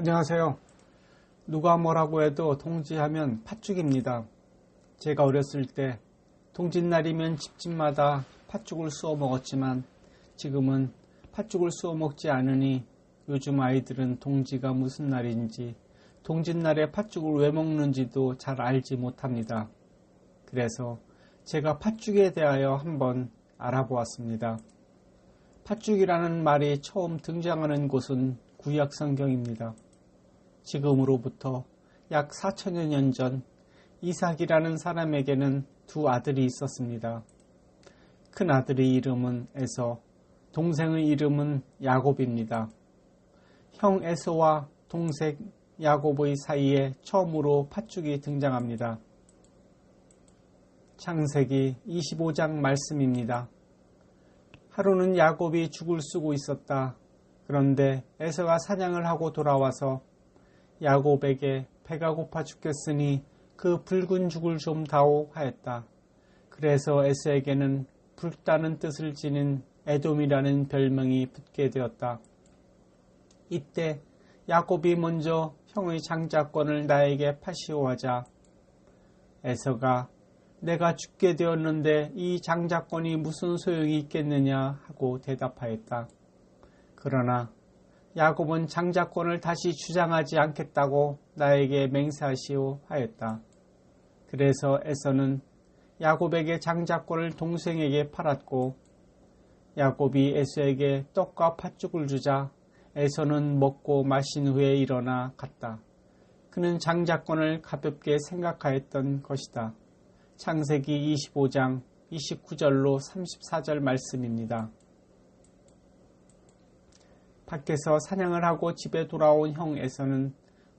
안녕하세요. 누가 뭐라고 해도 동지하면 팥죽입니다. 제가 어렸을 때 동짓날이면 집집마다 팥죽을 쑤어 먹었지만 지금은 팥죽을 쑤어 먹지 않으니 요즘 아이들은 동지가 무슨 날인지 동짓날에 팥죽을 왜 먹는지도 잘 알지 못합니다. 그래서 제가 팥죽에 대하여 한번 알아보았습니다. 팥죽이라는 말이 처음 등장하는 곳은 구약 성경입니다. 지금으로부터 약 4천여 년 전 이삭이라는 사람에게는 두 아들이 있었습니다. 큰 아들의 이름은 에서, 동생의 이름은 야곱입니다. 형 에서와 동생 야곱의 사이에 처음으로 팥죽이 등장합니다. 창세기 25장 말씀입니다. 하루는 야곱이 죽을 쓰고 있었다. 그런데 에서가 사냥을 하고 돌아와서 야곱에게 배가 고파 죽겠으니 그 붉은 죽을 좀 다오 하였다. 그래서 에서에게는 붉다는 뜻을 지닌 에돔이라는 별명이 붙게 되었다. 이때 야곱이 먼저 형의 장자권을 나에게 파시오 하자 에서가 내가 죽게 되었는데 이 장자권이 무슨 소용이 있겠느냐 하고 대답하였다. 그러나 야곱은 장자권을 다시 주장하지 않겠다고 나에게 맹세하시오 하였다. 그래서 에서는 야곱에게 장자권을 동생에게 팔았고 야곱이 에서에게 떡과 팥죽을 주자 에서는 먹고 마신 후에 일어나 갔다. 그는 장자권을 가볍게 생각하였던 것이다. 창세기 25장 29절로 34절 말씀입니다. 밖에서 사냥을 하고 집에 돌아온 형에서는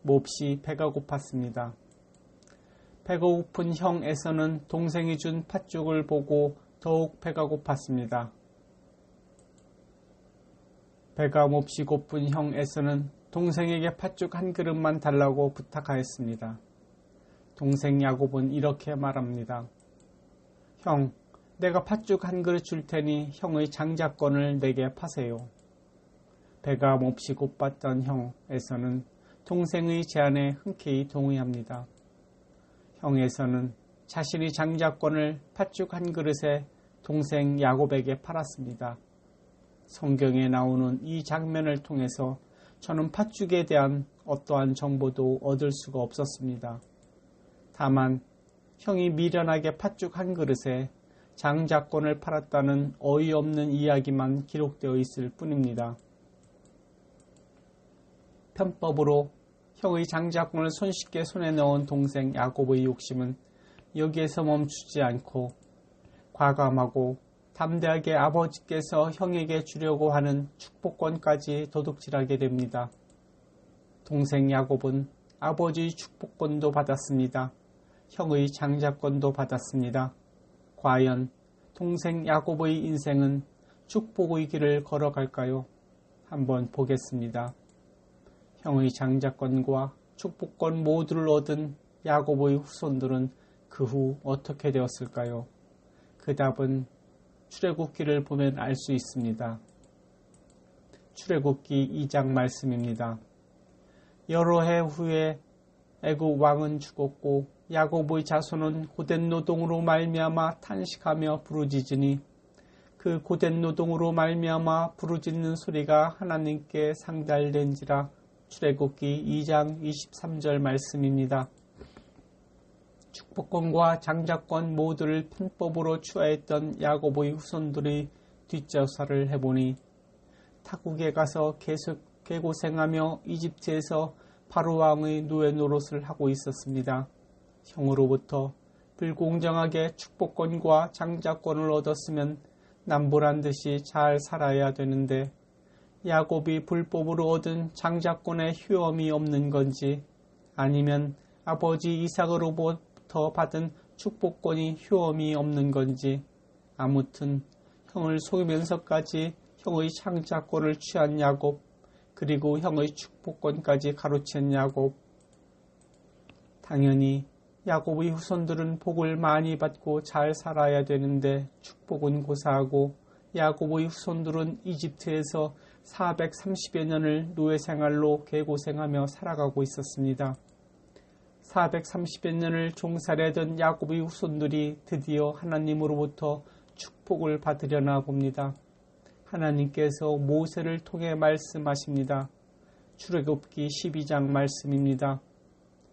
몹시 배가 고팠습니다. 배가 고픈 형에서는 동생이 준 팥죽을 보고 더욱 배가 고팠습니다. 배가 몹시 고픈 형에서는 동생에게 팥죽 한 그릇만 달라고 부탁하였습니다. 동생 야곱은 이렇게 말합니다. 형, 내가 팥죽 한 그릇 줄 테니 형의 장자권을 내게 파세요. 배가 몹시 고팠던 형에서는 동생의 제안에 흔쾌히 동의합니다. 형에서는 자신의 장자권을 팥죽 한 그릇에 동생 야곱에게 팔았습니다. 성경에 나오는 이 장면을 통해서 저는 팥죽에 대한 어떠한 정보도 얻을 수가 없었습니다. 다만 형이 미련하게 팥죽 한 그릇에 장자권을 팔았다는 어이없는 이야기만 기록되어 있을 뿐입니다. 편법으로 형의 장자권을 손쉽게 손에 넣은 동생 야곱의 욕심은 여기에서 멈추지 않고 과감하고 담대하게 아버지께서 형에게 주려고 하는 축복권까지 도둑질하게 됩니다. 동생 야곱은 아버지의 축복권도 받았습니다. 형의 장자권도 받았습니다. 과연 동생 야곱의 인생은 축복의 길을 걸어갈까요? 한번 보겠습니다. 형의 장자권과 축복권 모두를 얻은 야곱의 후손들은 그 후 어떻게 되었을까요? 그 답은 출애굽기를 보면 알 수 있습니다. 출애굽기 2장 말씀입니다. 여러 해 후에 애굽 왕은 죽었고 야곱의 자손은 고된 노동으로 말미암아 탄식하며 부르짖으니 그 고된 노동으로 말미암아 부르짖는 소리가 하나님께 상달된지라 출애굽기 2장 23절 말씀입니다. 축복권과 장자권 모두를 편법으로 취하했던 야곱의 후손들의 뒷조사를 해보니 타국에 가서 계속 개고생하며 이집트에서 바로왕의 노예 노릇을 하고 있었습니다. 형으로부터 불공정하게 축복권과 장자권을 얻었으면 남부란 듯이 잘 살아야 되는데 야곱이 불법으로 얻은 장자권에 휴엄이 없는 건지 아니면 아버지 이삭으로부터 받은 축복권이 휴엄이 없는 건지 아무튼 형을 속이면서까지 형의 장자권을 취한 야곱 그리고 형의 축복권까지 가로챈 야곱. 당연히 야곱의 후손들은 복을 많이 받고 잘 살아야 되는데 축복은 고사하고 야곱의 후손들은 이집트에서 430여 년을 노예 생활로 개고생하며 살아가고 있었습니다. 430여 년을 종살이하던 야곱의 후손들이 드디어 하나님으로부터 축복을 받으려나 봅니다. 하나님께서 모세를 통해 말씀하십니다. 출애굽기 12장 말씀입니다.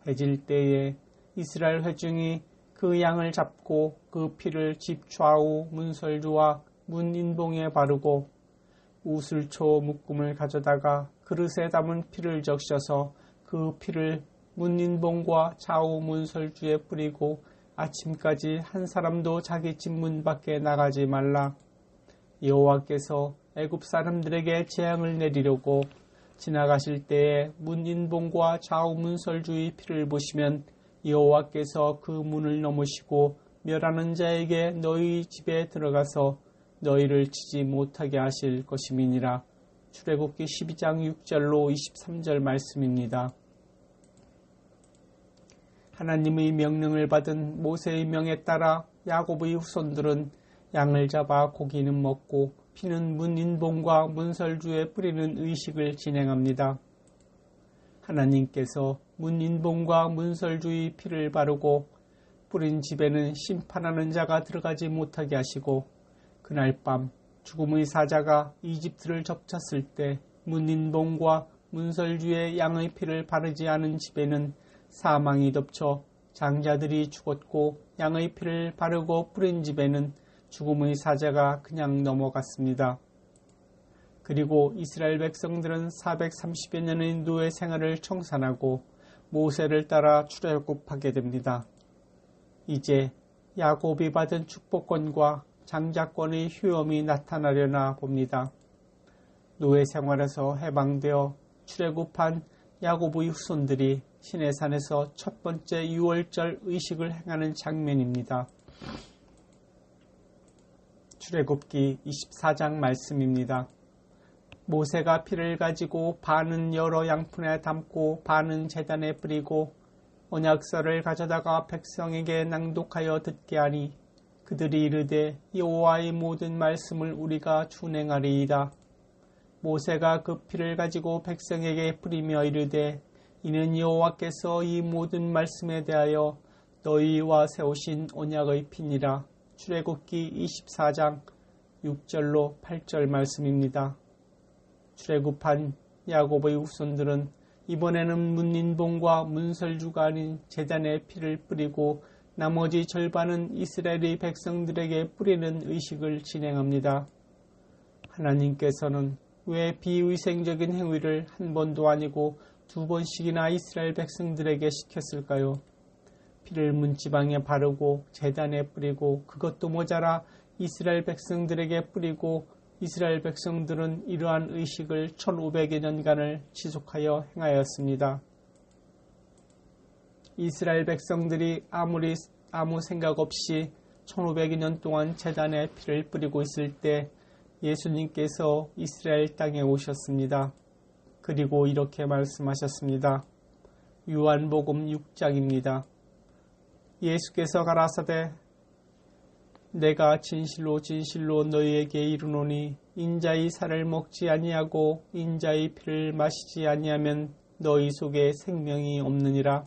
해질 때에 이스라엘 회중이 그 양을 잡고 그 피를 집 좌우 문설주와 문 인봉에 바르고 우슬초 묶음을 가져다가 그릇에 담은 피를 적셔서 그 피를 문인봉과 좌우 문설주에 뿌리고 아침까지 한 사람도 자기 집 문 밖에 나가지 말라. 여호와께서 애굽 사람들에게 재앙을 내리려고 지나가실 때에 문인봉과 좌우 문설주의 피를 보시면 여호와께서 그 문을 넘으시고 멸하는 자에게 너희 집에 들어가서 너희를 치지 못하게 하실 것임이니라. 출애굽기 12장 6절로 23절 말씀입니다. 하나님의 명령을 받은 모세의 명에 따라 야곱의 후손들은 양을 잡아 고기는 먹고 피는 문인봉과 문설주에 뿌리는 의식을 진행합니다. 하나님께서 문인봉과 문설주의 피를 바르고 뿌린 집에는 심판하는 자가 들어가지 못하게 하시고 그날 밤 죽음의 사자가 이집트를 접쳤을 때 문인봉과 문설주의 양의 피를 바르지 않은 집에는 사망이 덮쳐 장자들이 죽었고 양의 피를 바르고 뿌린 집에는 죽음의 사자가 그냥 넘어갔습니다. 그리고 이스라엘 백성들은 430여 년의 노예 생활을 청산하고 모세를 따라 출애굽하게 됩니다. 이제 야곱이 받은 축복권과 장자권의 휴엄이 나타나려나 봅니다. 노예 생활에서 해방되어 출애굽한 야곱의 후손들이 시내산에서 첫 번째 6월절 의식을 행하는 장면입니다. 출애굽기 24장 말씀입니다. 모세가 피를 가지고 반은 여러 양푼에 담고 반은 재단에 뿌리고 언약서를 가져다가 백성에게 낭독하여 듣게 하니 그들이 이르되 여호와의 모든 말씀을 우리가 준행하리이다. 모세가 그 피를 가지고 백성에게 뿌리며 이르되 이는 여호와께서 이 모든 말씀에 대하여 너희와 세우신 언약의 피니라. 출애굽기 24장 6절로 8절 말씀입니다. 출애굽한 야곱의 후손들은 이번에는 문인봉과 문설주가 아닌 재단에 피를 뿌리고 나머지 절반은 이스라엘의 백성들에게 뿌리는 의식을 진행합니다. 하나님께서는 왜 비위생적인 행위를 한 번도 아니고 두 번씩이나 이스라엘 백성들에게 시켰을까요? 피를 문지방에 바르고 재단에 뿌리고 그것도 모자라 이스라엘 백성들에게 뿌리고 이스라엘 백성들은 이러한 의식을 1500여 년간을 지속하여 행하였습니다. 이스라엘 백성들이 아무리 아무 생각 없이 1500여 년 동안 재단에 피를 뿌리고 있을 때 예수님께서 이스라엘 땅에 오셨습니다. 그리고 이렇게 말씀하셨습니다. 유한복음 6장입니다. 예수께서 가라사대 내가 진실로 진실로 너희에게 이르노니 인자의 살을 먹지 아니하고 인자의 피를 마시지 아니하면 너희 속에 생명이 없느니라.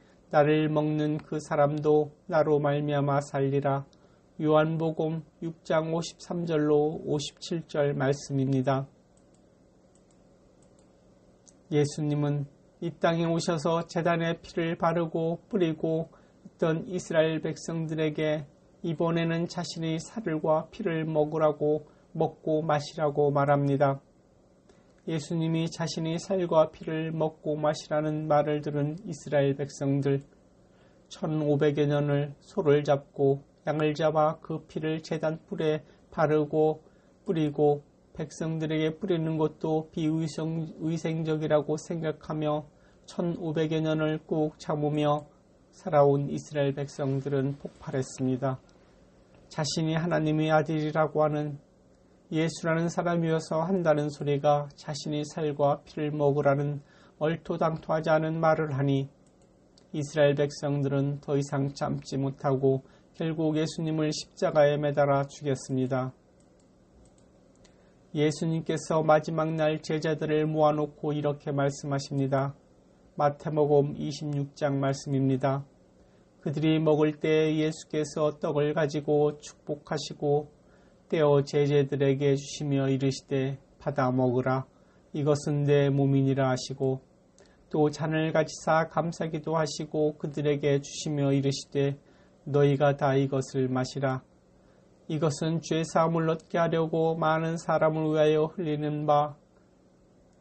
나를 먹는 그 사람도 나로 말미암아 살리라. 요한복음 6장 53절로 57절 말씀입니다. 예수님은 이 땅에 오셔서 재단에 피를 바르고 뿌리고 있던 이스라엘 백성들에게 이번에는 자신의 살과 피를 먹으라고 먹고 마시라고 말합니다. 예수님이 자신의 살과 피를 먹고 마시라는 말을 들은 이스라엘 백성들 1500여 년을 소를 잡고 양을 잡아 그 피를 재단 뿔에 바르고 뿌리고 백성들에게 뿌리는 것도 비위생적이라고 생각하며 1500여 년을 꾹 참으며 살아온 이스라엘 백성들은 폭발했습니다. 자신이 하나님의 아들이라고 하는 예수라는 사람이어서 한다는 소리가 자신이 살과 피를 먹으라는 얼토당토하지 않은 말을 하니 이스라엘 백성들은 더 이상 참지 못하고 결국 예수님을 십자가에 매달아 죽였습니다. 예수님께서 마지막 날 제자들을 모아놓고 이렇게 말씀하십니다. 마태복음 26장 말씀입니다. 그들이 먹을 때 예수께서 떡을 가지고 축복하시고 떼어 제자들에게 주시며 이르시되 받아 먹으라. 이것은 내 몸이니라 하시고 또 잔을 가지사 감사기도 하시고 그들에게 주시며 이르시되 너희가 다 이것을 마시라. 이것은 죄 사함을 얻게 하려고 많은 사람을 위하여 흘리는 바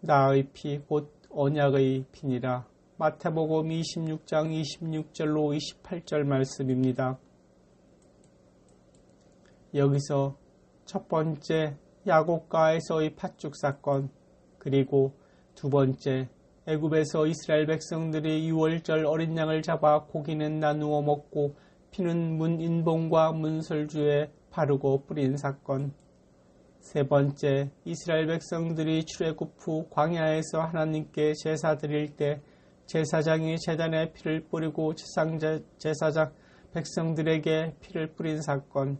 나의 피 곧 언약의 피니라. 마태복음 26장 26절로 28절 말씀입니다. 여기서 첫 번째 야곱가에서의 팥죽 사건 그리고 두 번째 애굽에서 이스라엘 백성들이 6월절 어린 양을 잡아 고기는 나누어 먹고 피는 문인봉과 문설주에 바르고 뿌린 사건. 세 번째, 이스라엘 백성들이 출애굽 후 광야에서 하나님께 제사 드릴 때 제사장이 제단에 피를 뿌리고 제사장 백성들에게 피를 뿌린 사건.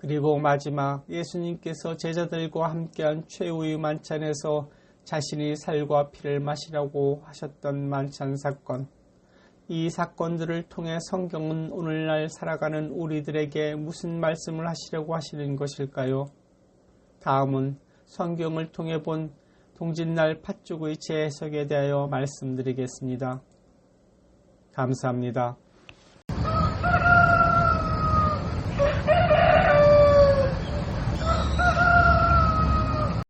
그리고 마지막 예수님께서 제자들과 함께한 최후의 만찬에서 자신이 살과 피를 마시라고 하셨던 만찬 사건. 이 사건들을 통해 성경은 오늘날 살아가는 우리들에게 무슨 말씀을 하시려고 하시는 것일까요? 다음은 성경을 통해 본 동짓날 팥죽의 재해석에 대하여 말씀드리겠습니다. 감사합니다.